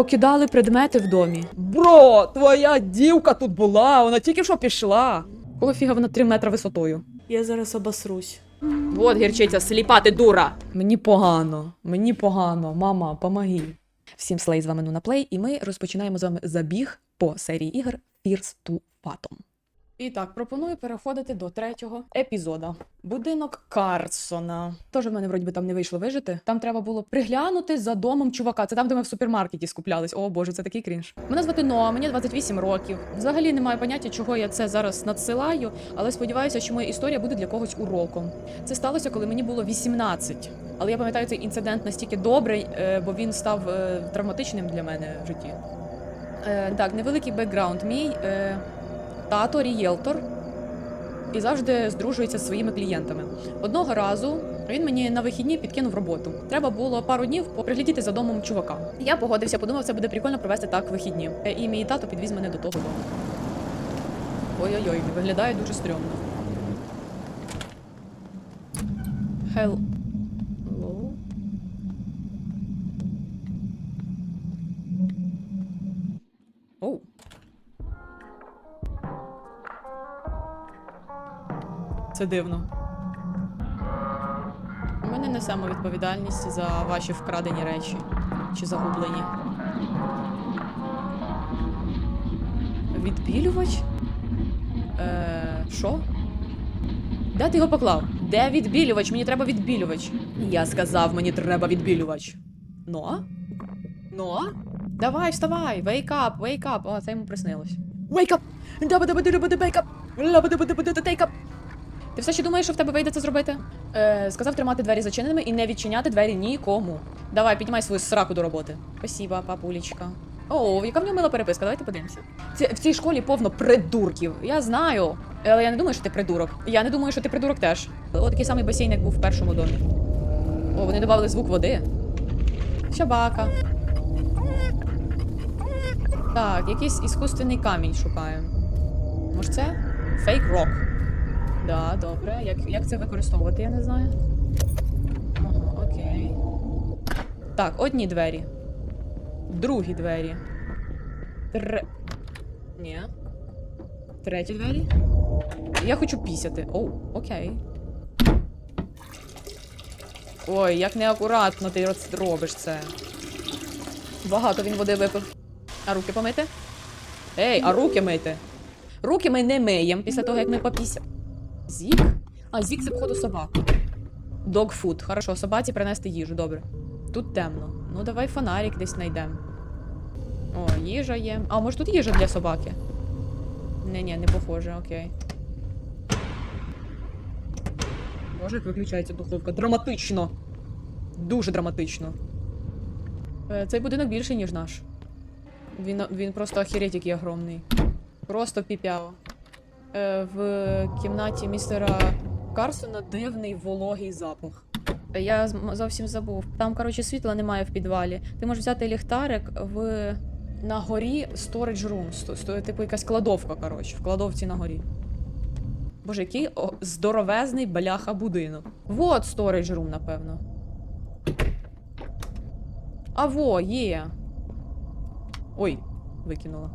покидали предмети в домі. Бро, твоя дівка тут була, вона тільки що пішла. Кого фіга вона три метри висотою? Я зараз обосрусь. От гірчиця, сліпа ти дура. Мені погано, мені погано, мама, помоги. Всім слей з вами Нуна Плей, і ми розпочинаємо з вами забіг по серії ігор Fears to Fathom. І так, пропоную переходити до третього епізода. Будинок Карсона. Тож в мене вроді би там не вийшло вижити. Там треба було приглянути за домом чувака. Це там, де ми в супермаркеті скуплялись. О боже, це такий крінж. Мене звати Ноа, мені 28 років. Взагалі немає поняття, чого я це зараз надсилаю, але сподіваюся, що моя історія буде для когось уроком. Це сталося, коли мені було 18. Але я пам'ятаю цей інцидент настільки добре, е, бо він став е, травматичним для мене в житті. Е, Так, невеликий бекграунд. Мій тато рієлтор і завжди здружується зі своїми клієнтами. Одного разу він мені на вихідні підкинув роботу. Треба було пару днів приглядіти за домом чувака. Я погодився, подумав, це буде прикольно провести так вихідні. Е, І мій тато підвіз мене до того дому. Ой-ой-ой, виглядає дуже стрьомно. Hello. Це дивно. Ми не несемо відповідальність за ваші вкрадені речі чи загублені. Відбілювач? Е, що? Де ти його поклав? Де відбілювач? Мені треба відбілювач. Я сказав, мені треба відбілювач. Ну? Ну? Давай, вставай! Wake up, wake up! О, це йому приснилось. Wake up! Дабадабадабадабейк up! Ти все ще думаєш, що в тебе вийде це зробити? Е, сказав тримати двері зачиненими і не відчиняти двері нікому. Давай, піднімай свою сраку до роботи. Спасибо, папулечка. О, яка в нього мила переписка, давайте подивимося. Ці, в цій школі повно придурків. Я знаю. Але я не думаю, що ти придурок. Я не думаю, що ти придурок теж. О, такий самий басейн, як був в першому домі. О, вони додали звук води. Собака. Так, якийсь іскусственний камінь шукаємо. Може це? Фейк рок. Да, добре. Як, як це використовувати, я не знаю. Ага, окей. Так, одні двері. Другі двері. Тре... Ні. Треті двері. Я хочу пісяти. Оу, окей. Ой, як неакуратно ти робиш це. Багато він води випив. А руки помити? Ей, а руки мити. Руки ми не миємо після того, як ми попісяємо. Зік? А, зік це походу собака. Догфуд. Хорошо, собаці принести їжу, добре. Тут темно. Ну давай фонарик десь знайдемо. О, їжа є. А, може тут їжа для собаки? Не, ні, не похоже, окей. Боже, як виключається духовка. Драматично. Дуже драматично. Е, Цей будинок більший, ніж наш. Він, він просто охереть який огромний. Просто піпяво. Е, в кімнаті містера Карсона дивний вологий запах. Я зовсім забув. Там, коротше, світла немає в підвалі. Ти можеш взяти ліхтарик в на горі storage room. Типу якась кладовка, коротше, в кладовці на горі. Боже, який здоровезний бляха будинок. Вот storage room, напевно. А во, є. Ой, викинула.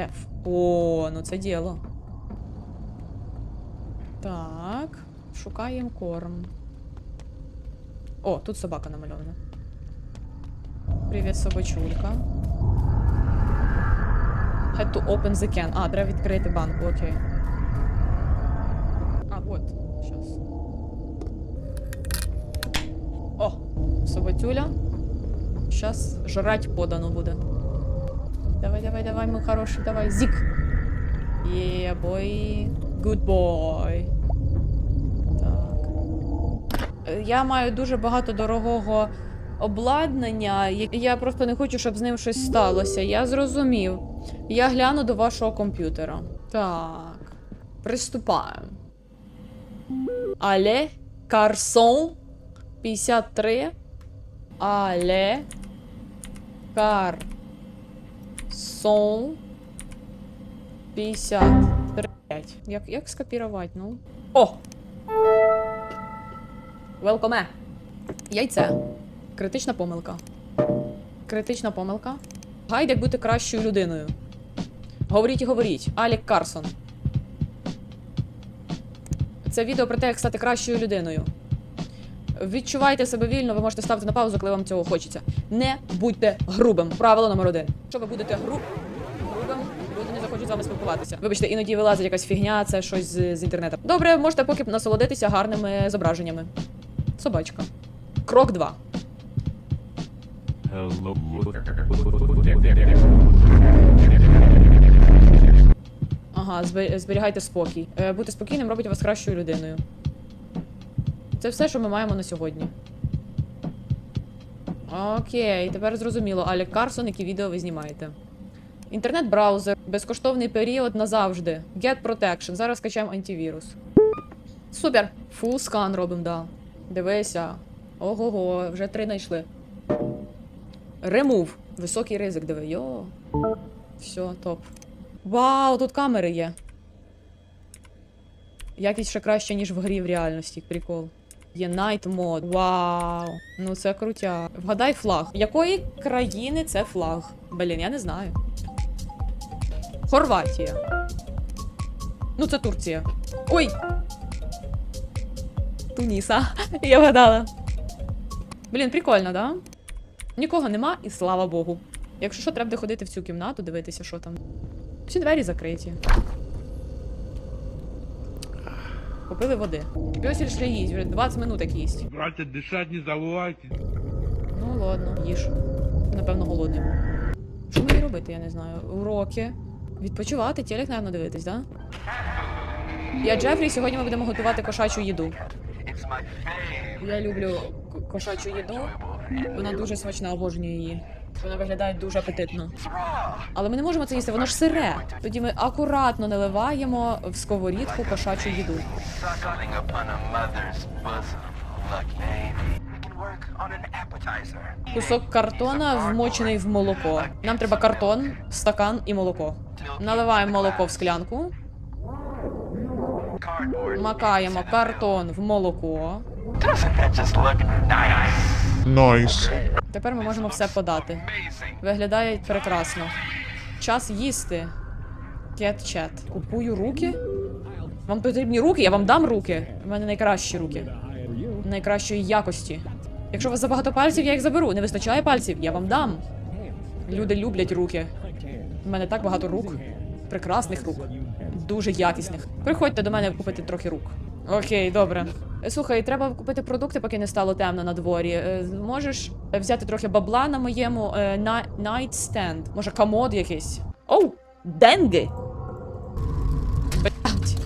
F. О, ну це діло. Так. Шукаємо корм. О, тут собака намальована. Привіт, собачулька. Had to open the can. А, треба відкрити банку, окей. А, вот. Щас. О, собатюля. Щас жрать подано буде. Давай, давай, давай, мой хороший, давай. Зік. Є, бой. Good boy. Так. Я маю дуже багато дорогого обладнання. Я просто не хочу, щоб з ним щось сталося. Я зрозумів. Я гляну до вашого комп'ютера. Так. Приступаємо. Але Карсон 53. Але Кар Сон 53. Як, як скопірувати, ну? О! Велкоме! Яйце. Критична помилка. Критична помилка. Гайд, як бути кращою людиною. Говоріть і говоріть. Алік Карсон. Це відео про те, як стати кращою людиною. Відчувайте себе вільно, ви можете ставити на паузу, коли вам цього хочеться. Не будьте грубим. Правило номер один. Якщо ви будете гру... грубим, люди не захочуть з вами спілкуватися. Вибачте, іноді вилазить якась фігня, це щось з, з інтернету. Добре, можете поки насолодитися гарними зображеннями. Собачка. Крок 2. Ага, зберігайте спокій. Е, бути спокійним робить вас кращою людиною. Це все, що ми маємо на сьогодні. Окей, тепер зрозуміло. Алік Карсон, які відео ви знімаєте. Інтернет-браузер, безкоштовний період назавжди. Get Protection. Зараз качаємо антивірус. Супер! Фул скан робимо, да. Дивися. Ого-го, вже три знайшли. Remove. Високий ризик, диви. Йо. Все, топ. Вау, тут камери є. Якість ще краще, ніж в грі в реальності. Прикол. Є Night Mode. Вау. Ну це крутя. Вгадай флаг. Якої країни це флаг? Блін, я не знаю. Хорватія. Ну, це Турція. Ой! Туніса. Я вгадала. Блін, прикольно, да? Нікого нема, і слава Богу. Якщо що, треба ходити в цю кімнату, дивитися, що там. Всі двері закриті. Купили води. Пьосіль ще їсть, вже 20 минут як їсть. Братья, дышать не забывайте. Ну ладно, їж. Напевно, голодний. Що мені робити, я не знаю. Уроки. Відпочивати, телек, напевно, дивитись, да? Я Джефрі, сьогодні ми будемо готувати кошачу їду. Я люблю кошачу їду. Вона дуже смачна, обожнюю її. Вона виглядає дуже апетитно. Але ми не можемо це їсти, воно ж сире. Тоді ми акуратно наливаємо в сковорідку кошачу їду. Кусок картона вмочений в молоко. Нам треба картон, стакан і молоко. Наливаємо молоко в склянку, макаємо картон в молоко. Nice. Тепер ми можемо все подати. Виглядає прекрасно. Час їсти. Кет-чет. Купую руки. Вам потрібні руки, я вам дам руки. У мене найкращі руки. Найкращої якості. Якщо у вас забагато пальців, я їх заберу. Не вистачає пальців, я вам дам. Люди люблять руки. У мене так багато рук. Прекрасних рук. Дуже якісних. Приходьте до мене купити трохи рук. Окей, добре. Слухай, треба купити продукти, поки не стало темно на дворі. Е, Можеш взяти трохи бабла на моєму е, на- nightstand? Може, комод якийсь? Оу, денги! Блять.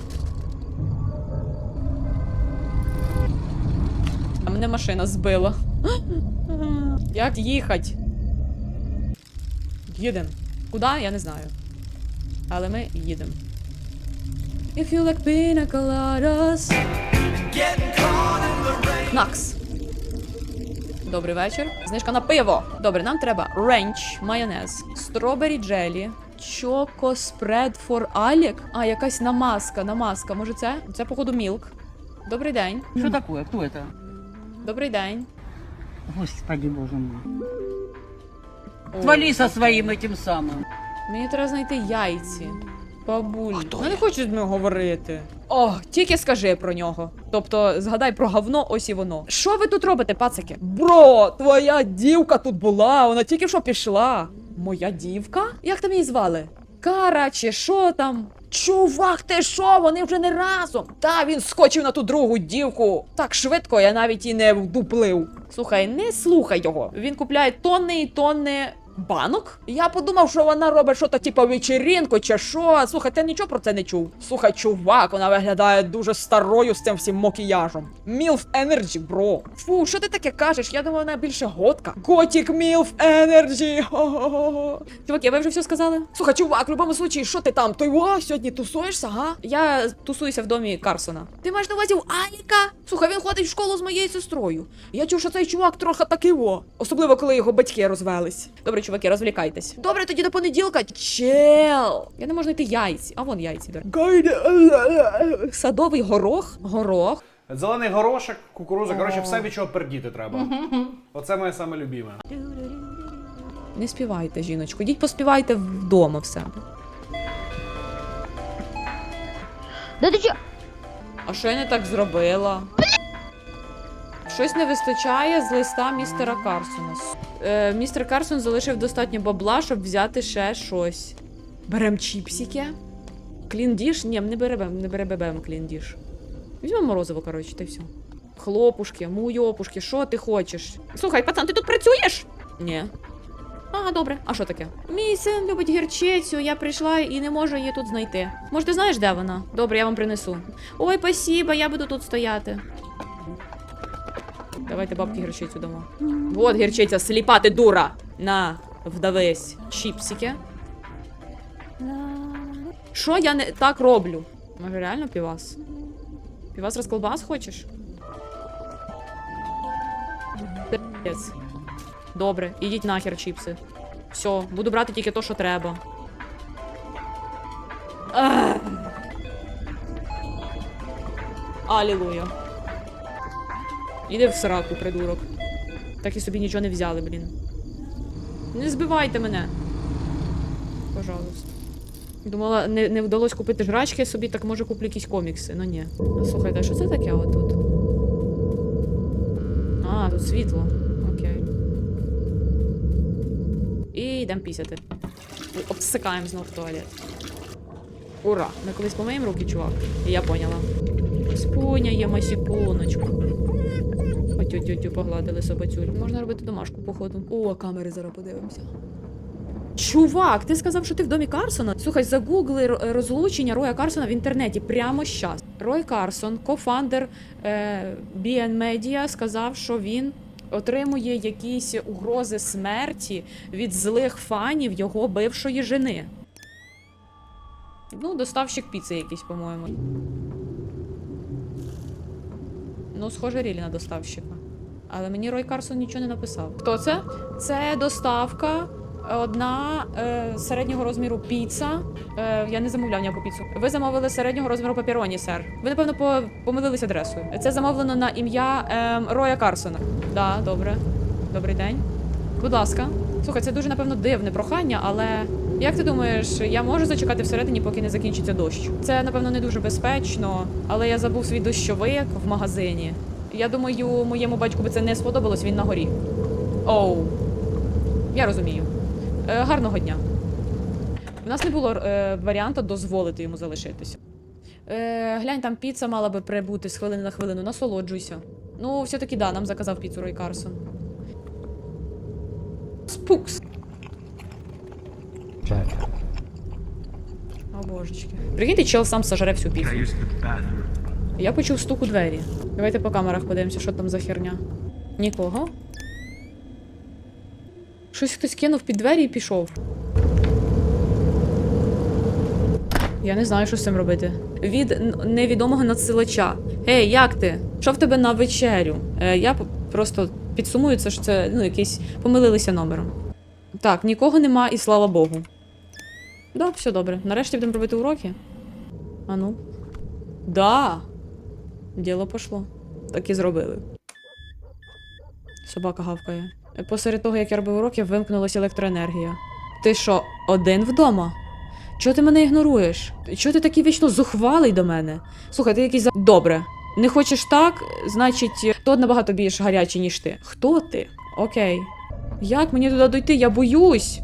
А мене машина збила. Як їхать? Їдем. Куди? Я не знаю. Але ми їдемо. If you like pina coladas. Накс. Добрий вечір. Знижка на пиво. Добре, нам треба ренч, майонез, стробері джелі, чоко спред фор алік. А, якась намазка, намазка. Може це? Це, походу, мілк. Добрий день. Что такое? Кто это? Добрий день. Господи, боже мой. О, Свали со своим этим самым. Мені треба знайти яйці. Бабуль. Ну не хочу з ним говорити. О, тільки скажи про нього. Тобто, згадай про говно, ось і воно. Що ви тут робите, пацики? Бро, твоя дівка тут була, вона тільки що пішла. Моя дівка? Як там її звали? Кара чи що там? Чувак, ти що? Вони вже не разом. Та він скочив на ту другу дівку. Так швидко я навіть і не вдуплив. Слухай, не слухай його. Він купляє тонни і тонни банок. Я подумав, що вона робить щось типу вечірінку чи що. Слухай, ти нічого про це не чув. Слухай, чувак, вона виглядає дуже старою з цим всім макіяжем. Мілф Energy, бро. Фу, що ти таке кажеш? Я думаю, вона більше готка. Готік Мілф. Хо-хо-хо. Чуваки, ви вже все сказали? Слухай, чувак, в будь-якому случаї, що ти там? Той ва, сьогодні тусуєшся, га? Я тусуюся в домі Карсона. Ти маєш на увазі у Аліка? Слухай, він ходить в школу з моєю сестрою. Я чув, що цей чувак трохи такий во. Особливо, коли його батьки розвелись. Добре, чуваки, розвлікайтесь. Добре, тоді до понеділка. Чел. Я не можу знайти яйці. А вон яйці, до Садовий горох. Горох. Зелений горошок, кукуруза, коротше, все, від чого пердіти треба. Оце моє саме любіме. Не співайте, жіночко. Йдіть поспівайте вдома в себе. Да ти чо? А що я не так зробила? Щось не вистачає з листа містера Карсона. Е, містер Карсон залишив достатньо бабла, щоб взяти ще щось. Берем чіпсики. Кліндіш? Ні, не берем, не берем кліндіш. Візьмемо морозиво, коротше, та й все. Хлопушки, муйопушки, що ти хочеш? Слухай, пацан, ти тут працюєш? Ні. А, добре. А що таке? Мій син любить гірчицю, я прийшла і не можу її тут знайти. Може, ти знаєш, де вона? Добре, я вам принесу. Ой, спасибо, я буду тут стояти. Давайте бабки гірчицю дамо. Вот гірчиця, сліпа ти дура! На, вдавись. Чіпсики. Що я не так роблю? Може, реально півас? Півас розколбас хочеш? Добре, ідіть нахер, чіпси. Все, буду брати тільки то, що треба. Алілуя. Іди в сраку, придурок. Так і собі нічого не взяли, блін. Не збивайте мене. Пожалуйста. Думала, не, не вдалося купити жрачки собі, так може куплю якісь комікси. Ну ні. Ну, Слухайте, а що це таке отут? А, тут світло. Окей. І йдемо пісяти. Обсикаємо знов в туалет. Ура! Ми колись помиємо руки, чувак. І я поняла. Спуняємо сікуночку. Отю-тю-тю погладили собацюль. Можна робити домашку, походу. О, камери зараз подивимося. Чувак, ти сказав, що ти в домі Карсона? Слухай, загугли розлучення Роя Карсона в інтернеті прямо щас. Рой Карсон, кофандер е, BN Media, сказав, що він отримує якісь угрози смерті від злих фанів його бившої жени. Ну, доставщик піци якийсь, по-моєму. Ну, схоже, рілі на доставщика. Але мені Рой Карсон нічого не написав. Хто це? Це доставка. Одна е, середнього розміру піца. Е, я не замовляв ніяку піцу. Ви замовили середнього розміру папіроні, сер. Ви, напевно, по, помилились адресою. Це замовлено на ім'я е, Роя Карсона. Да, добре. Добрий день. Будь ласка. Слухай, це дуже, напевно, дивне прохання, але як ти думаєш, я можу зачекати всередині, поки не закінчиться дощ? Це, напевно, не дуже безпечно, але я забув свій дощовик в магазині. Я думаю, моєму батьку би це не сподобалось, він на горі. Оу. Я розумію. Е, гарного дня. У нас не було е, варіанту дозволити йому залишитися. Е, глянь, там піца мала би прибути з хвилини на хвилину. Насолоджуйся. Ну, все-таки да, нам заказав піцу Рой Карсон. Спукс. О, божечки. Прикиньте, чел сам сожре всю піцу. Я почув стук у двері. Давайте по камерах подивимося, що там за херня. Нікого. Щось хтось кинув під двері і пішов. Я не знаю, що з цим робити. Від невідомого надсилача. Гей, як ти? Що в тебе на вечерю? Е, я просто підсумую це, що це ну, якийсь помилилися номером. Так, нікого нема, і слава Богу. Да, все добре. Нарешті будемо робити уроки. А ну. Да. Діло пошло. Так і зробили. Собака гавкає. Посеред того, як я робив уроки, вимкнулася електроенергія. Ти що, один вдома? Чого ти мене ігноруєш? Чого ти такий вічно зухвалий до мене? Слухай, ти якийсь за. Добре. Не хочеш так, значить, тот набагато більш гарячий, ніж ти. Хто ти? Окей. Як мені туди дойти? Я боюсь.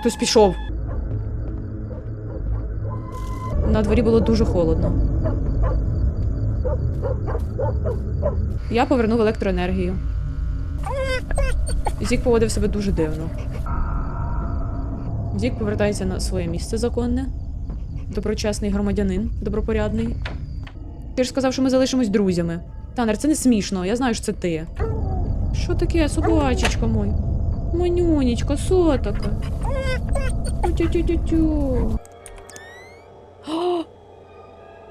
Хтось пішов. На дворі було дуже холодно. Я повернув електроенергію. Зік поводив себе дуже дивно. Зік повертається на своє місце законне. Доброчесний громадянин, добропорядний. Ти ж сказав, що ми залишимось друзями. Танер, це не смішно, я знаю, що це ти. Що таке, собачечко мой? Манюнечко, що таке? Тю-тю-тю-тю.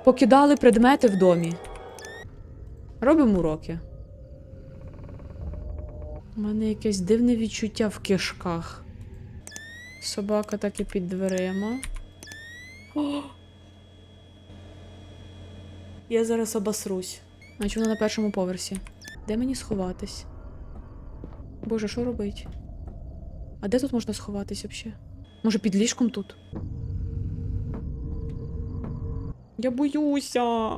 Покидали предмети в домі. Робимо уроки. У мене якесь дивне відчуття в кишках. Собака так і під дверима. О! Я зараз обосрусь. Значить, вона на першому поверсі. Де мені сховатись? Боже, що робить? А де тут можна сховатись взагалі? Може, під ліжком тут? Я боюся.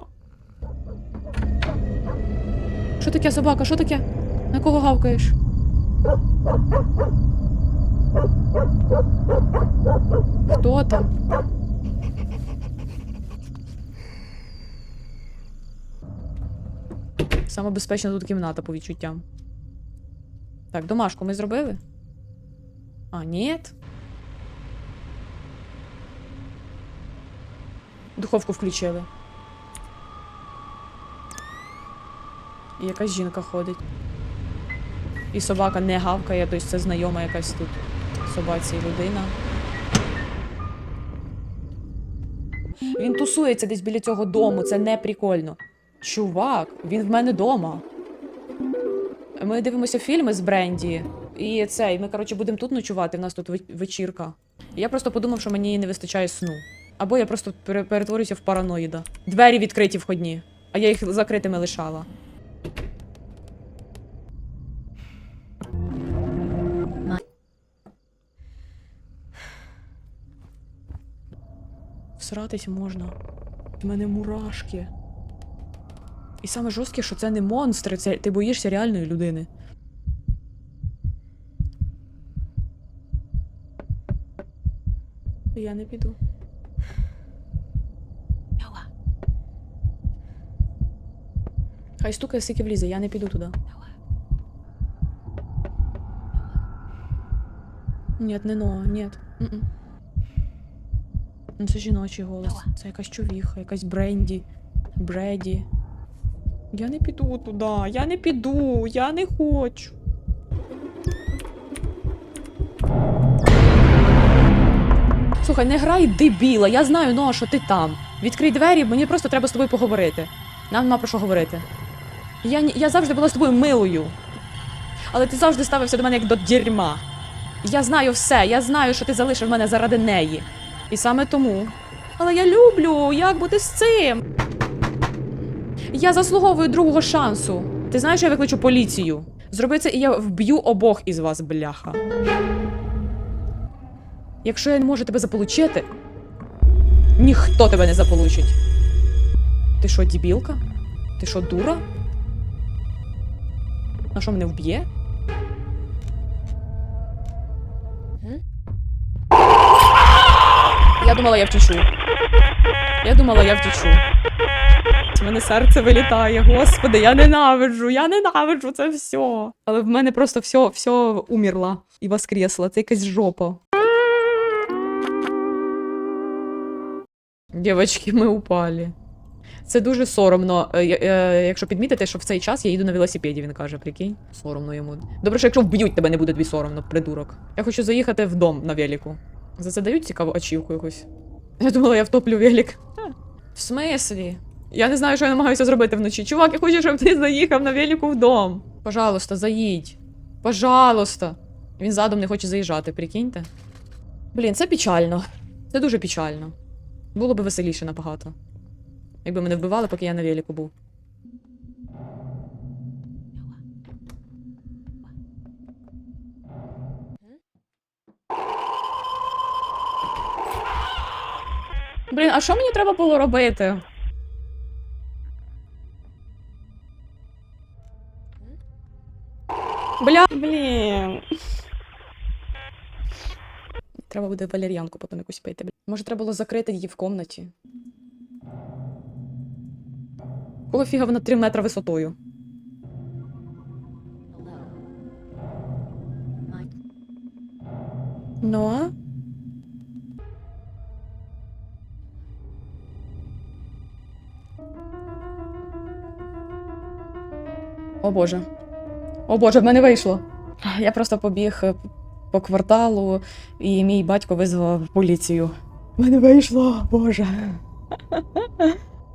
Що таке собака? Що таке? На кого гавкаєш? Хто там? Саме безпечна тут кімната по відчуттям. Так, домашку ми зробили? А, ні. Духовку включили. І якась жінка ходить. І собака не гавкає, тобто це знайома якась тут собаці людина. Він тусується десь біля цього дому, це не прикольно. Чувак, він в мене дома. Ми дивимося фільми з Бренді. І це, і ми, коротше, будемо тут ночувати, в нас тут вечірка. І я просто подумав, що мені не вистачає сну. Або я просто пере- перетворюся в параноїда. Двері відкриті входні, а я їх закритими лишала. Всратись можна. В мене мурашки. І саме жорстке, що це не монстри, це ти боїшся реальної людини. Я не піду. Хай стукає, скільки влізе, я не піду туди. Нет, не но, нет. М-м. Ну, Це жіночий голос. Це якась човіха, якась бренді. Бреді. Я не піду туди, я не піду, я не хочу. Слухай, не грай дебіла, я знаю, ну, що ти там. Відкрий двері, мені просто треба з тобою поговорити. Нам нема про що говорити. Я, я завжди була з тобою милою. Але ти завжди ставився до мене як до дерьма. Я знаю все, я знаю, що ти залишив мене заради неї. І саме тому. Але я люблю, як бути з цим. Я заслуговую другого шансу. Ти знаєш, я викличу поліцію. Зроби це, і я вб'ю обох із вас, бляха. Якщо я не можу тебе заполучити, ніхто тебе не заполучить. Ти що, дібілка? Ти що, дура? На що мене вб'є? Я думала, я втічу. Я думала, я втічу. У мене серце вилітає, господи, я ненавиджу, я ненавиджу це все. Але в мене просто все, все умерло і воскресло. Це якась жопа. Дівчатки, ми упали. Це дуже соромно. Е, е, Якщо підмітити, що в цей час я їду на велосипеді, він каже, прикинь. Соромно йому. Добре, що якщо вб'ють, тебе не буде тобі соромно, придурок. Я хочу заїхати в дом на велику. За це дають цікаву ачівку якусь. Я думала, я втоплю велик. В смислі? Я не знаю, що я намагаюся зробити вночі. Чувак, я хочу, щоб ти заїхав на велику в дом. Пожалуйста, заїдь. Пожалуйста. Він задом не хоче заїжджати, прикиньте. Блін, це печально. Це дуже печально. Було б веселіше набагато. Якби мене вбивали, поки я на велику був. Блін, а що мені треба було робити? Бля, блін. Треба буде валер'янку потім якусь пити. Може, треба було закрити її в комнаті. Кого фіга вона 3 метри висотою? Ну? а? О боже. О боже, в мене вийшло. Я просто побіг е, по кварталу, і мій батько визвав поліцію. В мене вийшло, боже.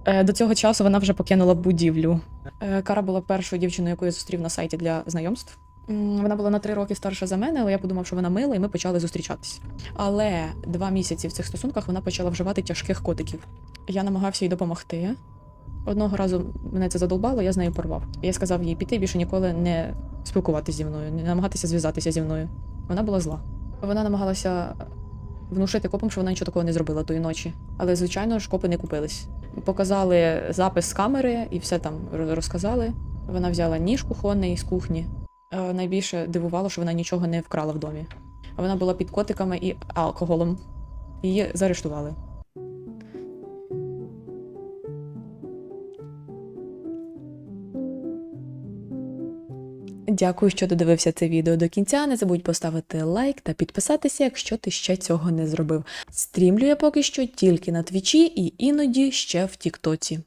Е, До цього часу вона вже покинула будівлю. Е, Кара була першою дівчиною, яку я зустрів на сайті для знайомств. Вона була на три роки старша за мене, але я подумав, що вона мила, і ми почали зустрічатись. Але два місяці в цих стосунках вона почала вживати тяжких котиків. Я намагався їй допомогти. Одного разу мене це задолбало, я з нею порвав. Я сказав їй піти більше ніколи не спілкуватися зі мною, не намагатися зв'язатися зі мною. Вона була зла. Вона намагалася внушити копам, що вона нічого такого не зробила тої ночі. Але, звичайно ж, копи не купились. Показали запис з камери і все там розказали. Вона взяла ніж кухонний з кухні. Е, Найбільше дивувало, що вона нічого не вкрала в домі. Вона була під котиками і алкоголем. Її заарештували. Дякую, що додивився це відео до кінця. Не забудь поставити лайк та підписатися, якщо ти ще цього не зробив. Стрімлю я поки що тільки на твічі і іноді ще в Тіктоці.